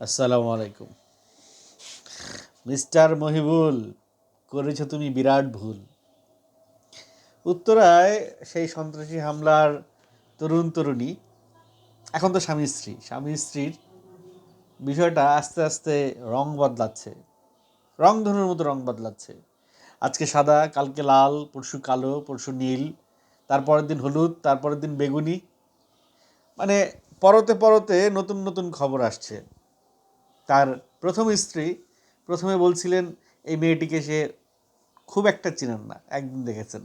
আসসালামু আলাইকুম। মিস্টার মহিবুল, করেছ তুমি বিরাট ভুল। উত্তরায় সেই সন্ত্রাসী হামলার তরুণ তরুণী, এখন তো স্বামী স্ত্রী। স্বামী স্ত্রীর বিষয়টা আস্তে আস্তে রং বদলাচ্ছে। রং ধনুর মতো রং বদলাচ্ছে। আজকে সাদা, কালকে লাল, পরশু কালো, পরশু নীল, তারপরের দিন হলুদ, তারপরের দিন বেগুনি। মানে পরতে পরতে নতুন নতুন খবর আসছে। তার প্রথম স্ত্রী প্রথমে বলছিলেন, এই মেয়েটিকে সে খুব একটা চিনেন না, একদিন দেখেছেন।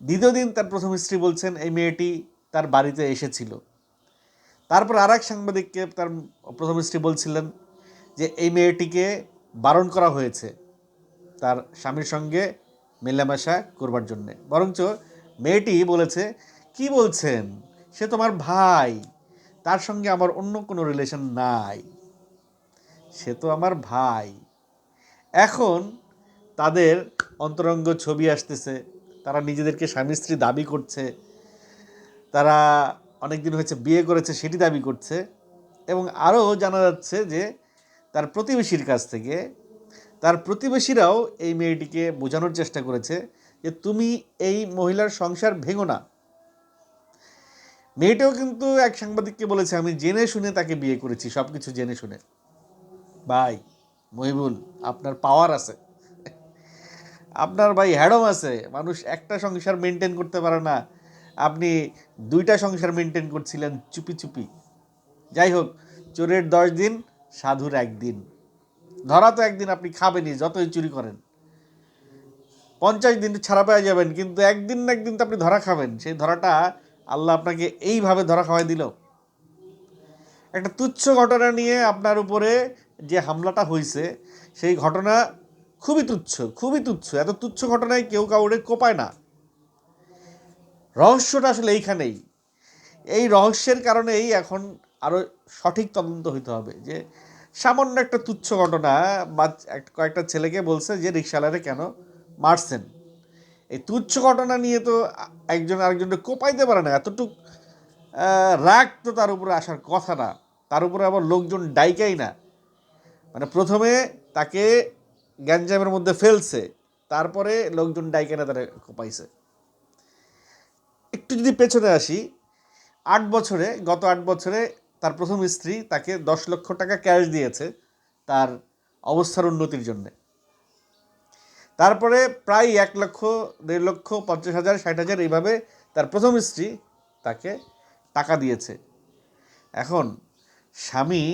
দ্বিতীয় দিন তার প্রথম স্ত্রী বলছেন, এই মেয়েটি তার বাড়িতে এসেছিল। তারপর আর এক সাংবাদিককে তার প্রথম স্ত্রী বলছিলেন যে, এই মেয়েটিকে বারণ করা হয়েছে তার স্বামীর সঙ্গে মেলামেশা করবার জন্যে। বরঞ্চ মেয়েটি বলেছে, কি বলছেন? সে তোমার ভাই, তার সঙ্গে আমার অন্য কোনো রিলেশন নাই। সে তো আমার ভাই। এখন তাদের অন্তরঙ্গ ছবি আসতেছে। তারা নিজেদেরকে স্বামী স্ত্রী দাবি করছে। তারা অনেক দিন হয়েছে বিয়ে করেছে, সেটি দাবি করছে। এবং আরও জানা যাচ্ছে যে তার প্রতিবেশীর কাছ থেকে তার প্রতিবেশীরাও এই মেয়েটিকে বোঝানোর চেষ্টা করেছে যে তুমি এই মহিলার সংসার ভেঙো না। মেয়েটাও কিন্তু এক সাংবাদিককে বলেছে, আমি জেনে শুনে তাকে বিয়ে করেছি সব কিছু জেনে শুনে। ভাই, মহিবুল, আপনার পাওয়ার আছে। আপনার ভাই হ্যাডম আছে। মানুষ একটা সংসার মেনটেন করতে পারে না। আপনি দুইটা সংসার মেনটেন করছিলেন চুপি চুপি। যাই হোক, চোরের দশ দিন, সাধুর একদিন। ধরা তো একদিন আপনি খাবেনই, যতই চুরি করেন। পঞ্চাশ দিন ছাড়া পেয়ে যাবেন, কিন্তু একদিন না একদিন তো আপনি ধরা খাবেন। সেই ধরাটা আল্লাহ আপনাকে এইভাবে ধরা খাওয়াই দিল। একটা তুচ্ছ ঘটনা নিয়ে আপনার উপরে যে হামলাটা হয়েছে সেই ঘটনা খুবই তুচ্ছ খুবই তুচ্ছ। এত তুচ্ছ ঘটনায় কেউ কাউরে কোপায় না। রহস্যটা আসলে এইখানেই। এই রহস্যের কারণেই এখন আরও সঠিক তদন্ত হইতে হবে যে, সামান্য একটা তুচ্ছ ঘটনা বা কয়েকটা ছেলেকে বলছে যে রিক্সাওয়ালারে কেন মারছেন? এই তুচ্ছ ঘটনা নিয়ে তো একজন আরেকজনকে কোপাইতে পারে না। এতটুক রাগ তো তার উপরে আসার কথা না। তার উপরে আবার লোকজন ডাইকাই না। মানে প্রথমে তাকে গ্যাঞ্জামের মধ্যে ফেলছে, তারপরে লোকজন ডাইকানা তারা কোপাইছে। একটু যদি পেছনে আসি, আট বছরে, গত আট বছরে তার প্রথম স্ত্রী তাকে দশ লক্ষ টাকা ক্যাশ দিয়েছে তার অবস্থার উন্নতির জন্যে। তারপরে প্রায় এক লক্ষ, দেড় লক্ষ, পঞ্চাশ হাজার, ষাট হাজার এইভাবে তার প্রথম স্ত্রী তাকে টাকা দিয়েছে। এখন স্বামী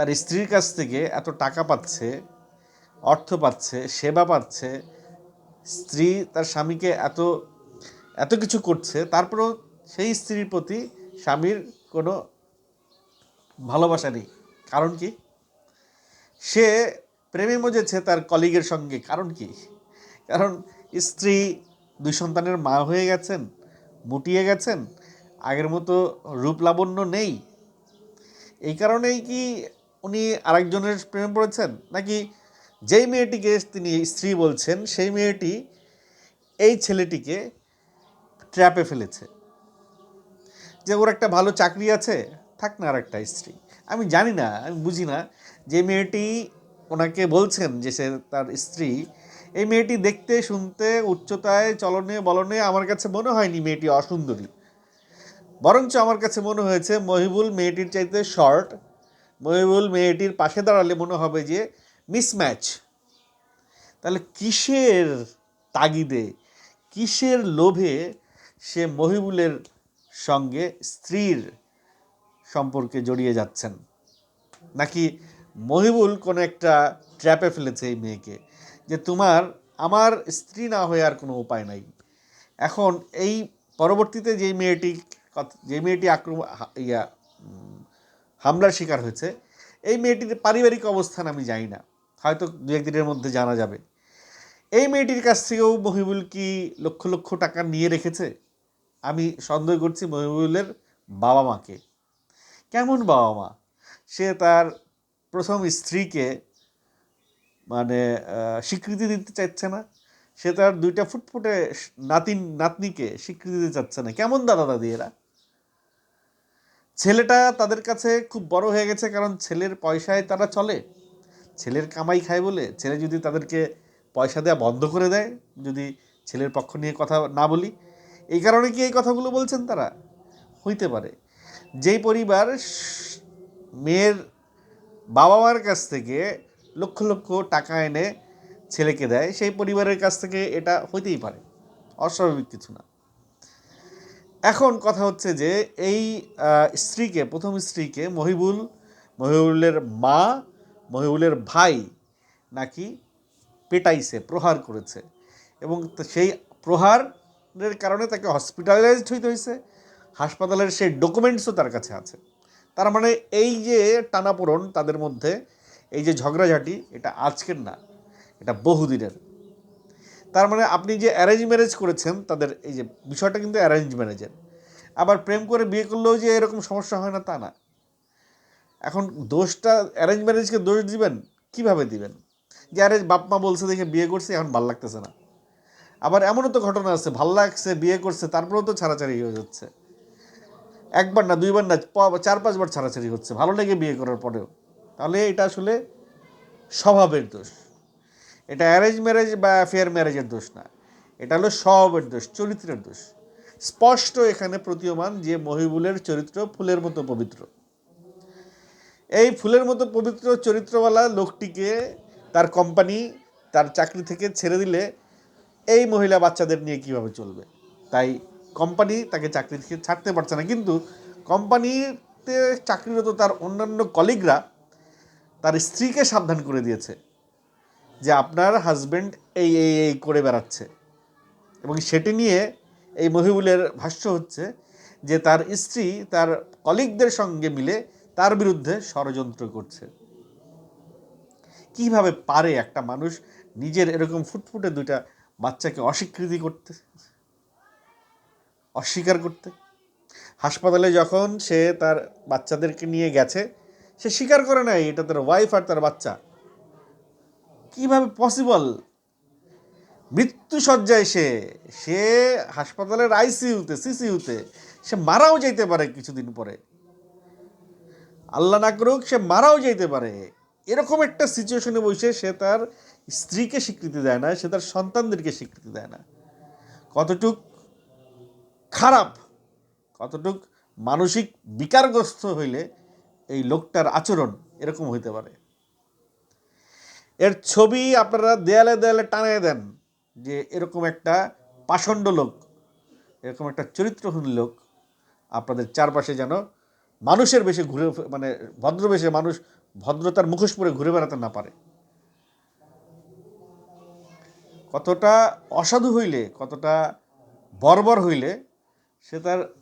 তার স্ত্রীর কাছ থেকে এত টাকা পাচ্ছে, অর্থ পাচ্ছে, সেবা পাচ্ছে, স্ত্রী তার স্বামীকে এত এত কিছু করছে, তারপরেও সেই স্ত্রীর প্রতি স্বামীর কোনো ভালোবাসা নেই। কারণ কি? সে প্রেমে মজেছে তার কলিগের সঙ্গে। কারণ কি? কারণ স্ত্রী দুই সন্তানের মা হয়ে গেছেন, মুটিয়ে গেছেন, আগের মতো রূপ লাবণ্য নেই। এই কারণেই কি উনি আরেকজনের প্রেমে পড়েছেন? নাকি যেই মেয়েটিকে তিনি স্ত্রী বলছেন, সেই মেয়েটি এই ছেলেটিকে ট্র্যাপে ফেলেছে? যে ওর একটা ভালো চাকরি আছে, থাক না আর একটা স্ত্রী। আমি জানি না, আমি বুঝি না যে মেয়েটি ওনাকে বলছেন যে সে তার স্ত্রী, এই মেয়েটি দেখতে, শুনতে, উচ্চতায়, চলনে, বলনে আমার কাছে মনে হয়নি মেয়েটি অসুন্দরী। বরঞ্চ আমার কাছে মনে হয়েছে মহিবুল মেয়েটির চাইতে শর্ট মহিবুল মেয়েটির পাশে দাঁড়ালে মনে হবে যে মিসম্যাচ তাহলে কিসের তাগিদে, কিসের লোভে সে মহিবুলের সঙ্গে স্ত্রীর সম্পর্কে জড়িয়ে যাচ্ছেন? নাকি মহিবুল কোনো একটা ট্র্যাপে ফেলেছে এই মেয়েকে যে তোমার, আমার স্ত্রী না হয়ে আর কোনো উপায় নাই? এখন এই পরবর্তীতে যেই মেয়েটি, যে মেয়েটি আক্রমণ ইয়া হামলার শিকার হয়েছে। এই মেয়েটির পারিবারিক অবস্থান আমি জানি না। হয়তো দু একদিনের মধ্যে জানা যাবে। এই মেয়েটির কাছ থেকেও মহিবুল কি লক্ষ লক্ষ টাকা নিয়ে রেখেছে? আমি সন্দেহ করছি মহিবুলের বাবা মাকে। কেমন বাবা মা? সে তার প্রথম স্ত্রীকে মানে স্বীকৃতি দিতে চাইছে না। সে তার দুইটা ফুটফুটে নাতিন, নাতনিকে স্বীকৃতি দিতে চাচ্ছে না। কেমন দাদা দাদি এরা? ছেলেটা তাদের কাছে খুব বড় হয়ে গেছে কারণ ছেলের পয়সায় তারা চলে। ছেলের কামাই খায় বলে ছেলে যদি তাদেরকে পয়সা দেওয়া বন্ধ করে দেয়, যদি ছেলের পক্ষ নিয়ে কথা না বলি, এই কারণে কি এই কথাগুলো বলছেন তারা? হইতে পারে। যেই পরিবার মেয়ের বাবা মার কাছ থেকে লক্ষ লক্ষ টাকা এনে ছেলেকে দেয়, সেই পরিবারের কাছ থেকে এটা হইতেই পারে। অস্বাভাবিক কিছু না। এখন কথা হচ্ছে যে এই স্ত্রীকে, প্রথম স্ত্রীকে মহিবুল, মহিবুলের মা, মহিবুলের ভাই নাকি পেটাইছে, প্রহার করেছে। এবং সেই প্রহারের কারণে তাকে হসপিটালাইজড হইতে হয়েছে হাসপাতালের সেই ডকুমেন্টসও তার কাছে আছে। তার মানে এই যে টানাপোড়ন তাদের মধ্যে, এই যে ঝগড়াঝাটি, এটা আজকের না, এটা বহুদিনের। তার মানে আপনি যে অ্যারেঞ্জ ম্যারেজ করেছেন, তাদের এই যে বিষয়টা কিন্তু অ্যারেঞ্জ ম্যারেজের আবার প্রেম করে বিয়ে করলেও যে এরকম সমস্যা হয় না, তা না। এখন দোষটা অ্যারেঞ্জ ম্যারেজকে দোষ দিবেন, কীভাবে দিবেন? যে আরে বাপ মা বলছে দেখে বিয়ে করছে, এখন ভালো লাগতেছে না। আবার এমনও তো ঘটনা আছে, ভালো লাগছে, বিয়ে করছে, তারপরেও তো ছাড়াছাড়ি হয়ে যাচ্ছে। একবার না, দুইবার না চার পাঁচবার ছাড়াছাড়ি হচ্ছে, ভালো লেগে বিয়ে করার পরেও। তাহলে এটা আসলে স্বভাবের দোষ। এটা অ্যারেঞ্জ ম্যারেজ বা ফেয়ার ম্যারেজের দোষ না। এটা হলো স্বভাবের দোষ, চরিত্রের দোষ। স্পষ্ট এখানে প্রতীয়মান যে মহিবুলের চরিত্র ফুলের মতো পবিত্র। এই ফুলের মতো পবিত্র চরিত্রওয়ালা লোকটিকে তার কোম্পানি, তার চাকরি থেকে ছেড়ে দিলে এই মহিলা বাচ্চাদের নিয়ে কীভাবে চলবে? তাই কোম্পানি তাকে চাকরি থেকে ছাড়তে পারছে না। কিন্তু কোম্পানিতে চাকরিরত তার অন্যান্য কলিগরা তার স্ত্রীকে সাবধান করে দিয়েছে। আপনার হাজব্যান্ড এই এই এই করে বেড়াচ্ছে। এবং সেটি নিয়ে এই মহিবুলের ভাষ্য হচ্ছে যে তার স্ত্রী তার কলিগদের সঙ্গে মিলে তার বিরুদ্ধে ষড়যন্ত্র করছে। কীভাবে পারে একটা মানুষ নিজের এরকম ফুটফুটে দুইটা বাচ্চাকে অস্বীকৃতি করতে, অস্বীকার করতে? হাসপাতালে যখন সে তার বাচ্চাদেরকে নিয়ে গেছে, সে স্বীকার করে নাই, এটা তার ওয়াইফ আর তার বাচ্চা। কীভাবে পসিবল মৃত্যু সজ্জায় সে সে হাসপাতালের আইসিইউতে সিসিইউতে সে মারাও যাইতে পারে কিছুদিন পরে। আল্লাহ না করুক, সে মারাও যাইতে পারে। এরকম একটা সিচুয়েশনে বসে সে তার স্ত্রীকে স্বীকৃতি দেয় না, সে তার সন্তানদেরকে স্বীকৃতি দেয় না। কতটুক খারাপ, কতটুক মানসিক বিকারগ্রস্ত হইলে এই লোকটার আচরণ এরকম হইতে পারে। এর ছবি আপনারা দেয়ালে দেয়ালে টানিয়ে দেন যে এরকম একটা পাষণ্ড লোক, এরকম একটা চরিত্রহীন লোক আপনাদের চারপাশে যেন মানুষের বেশে ঘুরে মানে ভদ্র ভদ্রবেশে মানুষ ভদ্রতার মুখোশ পরে ঘুরে বেড়াতে না পারে। কতটা অসাধু হইলে, কতটা বর্বর হইলে সে তার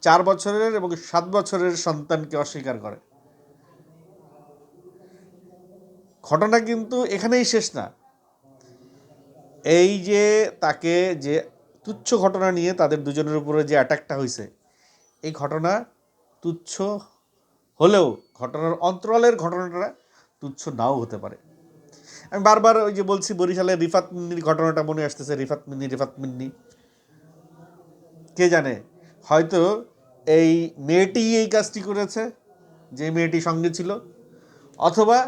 চার বছরের এবং সাত বছরের সন্তানকে অস্বীকার করে। ঘটনা কিন্তু এখানেই শেষ না। এই যে তাকে যে তুচ্ছ ঘটনা নিয়ে তাদের দুজনের উপরে যে অ্যাটাকটা হয়েছে এই ঘটনা তুচ্ছ হলেও ঘটনার অন্তরালের ঘটনাটা তুচ্ছ নাও হতে পারে। আমি বারবার ওই যে বলছি বরিশালের রিফাত মিন্নির ঘটনাটা মনে আসতেছে, রিফাত মিন্নি রিফাত মিন্নি। কে জানে? হয়তো এই মেয়েটি এই কাজটি করেছে, যে মেয়েটি সঙ্গে ছিল, অথবা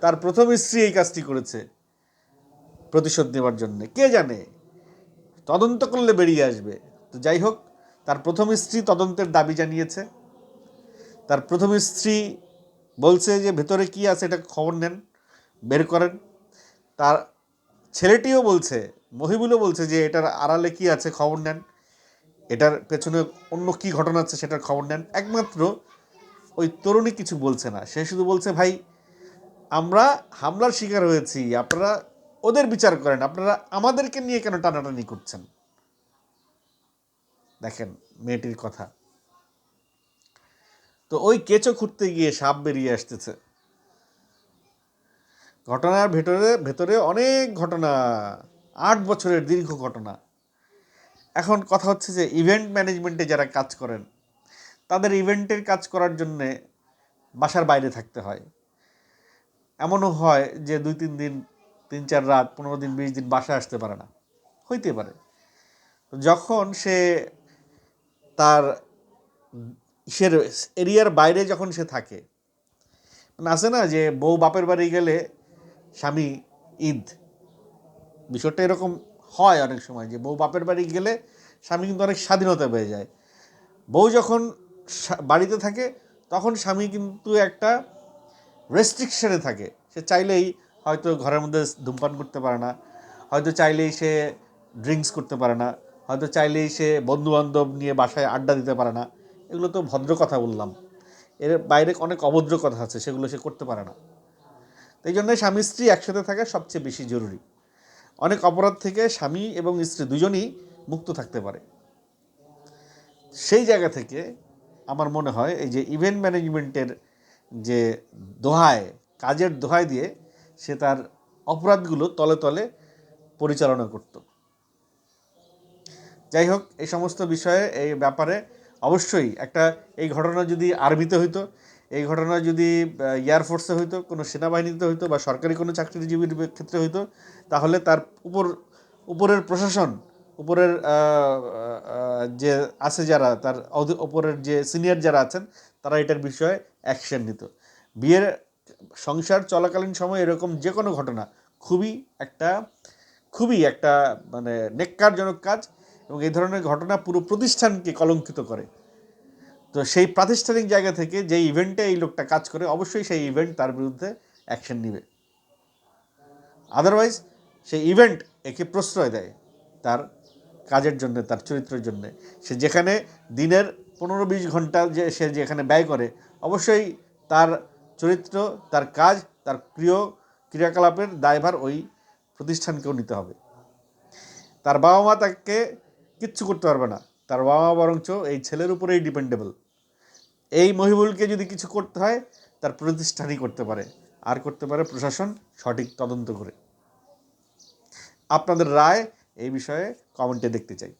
তার প্রথম স্ত্রী এই কাজটি করেছে প্রতিশোধ নেওয়ার জন্যে। কে জানে? তদন্ত করলে বেরিয়ে আসবে। তো যাই হোক, তার প্রথম স্ত্রী তদন্তের দাবি জানিয়েছে। তার প্রথম স্ত্রী বলছে যে, ভেতরে কি আছে এটা খবর নেন, বের করেন। তার ছেলেটিও বলছে, মহিবুলও বলছে যে, এটার আড়ালে কি আছে খবর নেন? এটার পেছনে অন্য কি ঘটনা আছে সেটার খবর নেন। একমাত্র ওই তরুণী কিছু বলছে না। সে শুধু বলছে, ভাই আমরা হামলার শিকার হয়েছি, আপনারা ওদের বিচার করেন, আপনারা আমাদেরকে নিয়ে কেন টানাটানি করছেন? দেখেন মেয়েটির কথা। তো ওই কেঁচো খুঁড়তে গিয়ে সাপ বেরিয়ে আসতেছে। ঘটনার ভেতরে ভেতরে অনেক ঘটনা, আট বছরের দীর্ঘ ঘটনা। এখন কথা হচ্ছে যে ইভেন্ট ম্যানেজমেন্টে যারা কাজ করেন, তাদের ইভেন্টের কাজ করার জন্যে বাসার বাইরে থাকতে হয়। এমনও হয় যে দুই, তিন দিন, তিন, চার রাত, পনেরো দিন, বিশ দিন বাসায় আসতে পারে না। হইতে পারে। যখন সে তার সের এরিয়ার বাইরে যখন সে থাকে মানে আছে না যে বউ বাপের বাড়ি গেলে স্বামী ঈদ, বিষয়টা এরকম হয় অনেক সময় যে বউ বাপের বাড়ি গেলে স্বামী কিন্তু অনেক স্বাধীনতা পেয়ে যায়। বউ যখন বাড়িতে থাকে, তখন স্বামী কিন্তু একটা রেস্ট্রিকশনে থাকে। সে চাইলেই হয়তো ঘরের মধ্যে ধূমপান করতে পারে না, হয়তো চাইলেই সে ড্রিঙ্কস করতে পারে না, হয়তো চাইলেই সে বন্ধু বান্ধব নিয়ে বাসায় আড্ডা দিতে পারে না। এগুলো তো ভদ্র কথা বললাম। এর বাইরে অনেক অভদ্র কথা আছে, সেগুলো সে করতে পারে না। এই জন্য স্বামী স্ত্রী একসাথে থাকা সবচেয়ে বেশি জরুরি। অনেক অপরাধ থেকে স্বামী এবং স্ত্রী দুজনই মুক্ত থাকতে পারে। সেই জায়গা থেকে আমার মনে হয় এই যে ইভেন্ট ম্যানেজমেন্টের যে দোহায়, কাজের দোহায় দিয়ে সে তার অপরাধগুলো তলে তলে পরিচালনা করত। যাই হোক, এই সমস্ত বিষয়ে, এই ব্যাপারে অবশ্যই একটা, এই ঘটনা যদি আর্মিতে হইতো, এই ঘটনা যদি এয়ারফোর্সে হইতো, কোনো সেনাবাহিনীতে হইতো বা সরকারি কোনো চাকরিজীবীর ক্ষেত্রে হইতো, তাহলে তার উপর, উপরের প্রশাসন, উপরের যে আছে যারা, তার উপরের যে সিনিয়র যারা আছেন, তারা এটার বিষয়ে অ্যাকশন নিত। বিয়ের সংসার চলাকালীন সময় এরকম যে কোনো ঘটনা খুবই একটা খুবই একটা মানে নেককারজনক কাজ এবং এই ধরনের ঘটনা পুরো প্রতিষ্ঠানকে কলঙ্কিত করে। তো সেই প্রাতিষ্ঠানিক জায়গা থেকে যে ইভেন্টে এই লোকটা কাজ করে, অবশ্যই সেই ইভেন্ট তার বিরুদ্ধে অ্যাকশন নেবে। আদারওয়াইজ সেই ইভেন্ট একে প্রশ্রয় দেয় তার কাজের জন্য, তার চরিত্রের জন্য। সে যেখানে দিনের পনেরো বিশ ঘণ্টা যে সে যেখানে ব্যয় করে অবশ্যই তার চরিত্র, তার কাজ, তার প্রিয় ক্রিয়াকলাপের দায়ভার ওই প্রতিষ্ঠানকেও নিতে হবে। তার বাবা মা তাকে কিচ্ছু করতে পারবে না। তার বাবা মা বরঞ্চ এই ছেলের উপরেই ডিপেন্ডেবল এই মহিবুলকে যদি কিছু করতে হয়, তার প্রতিষ্ঠানই করতে পারে। আর করতে পারে প্রশাসন সঠিক তদন্ত করে। আপনাদের রায় এই বিষয়ে কমেন্টে দেখতে চাই।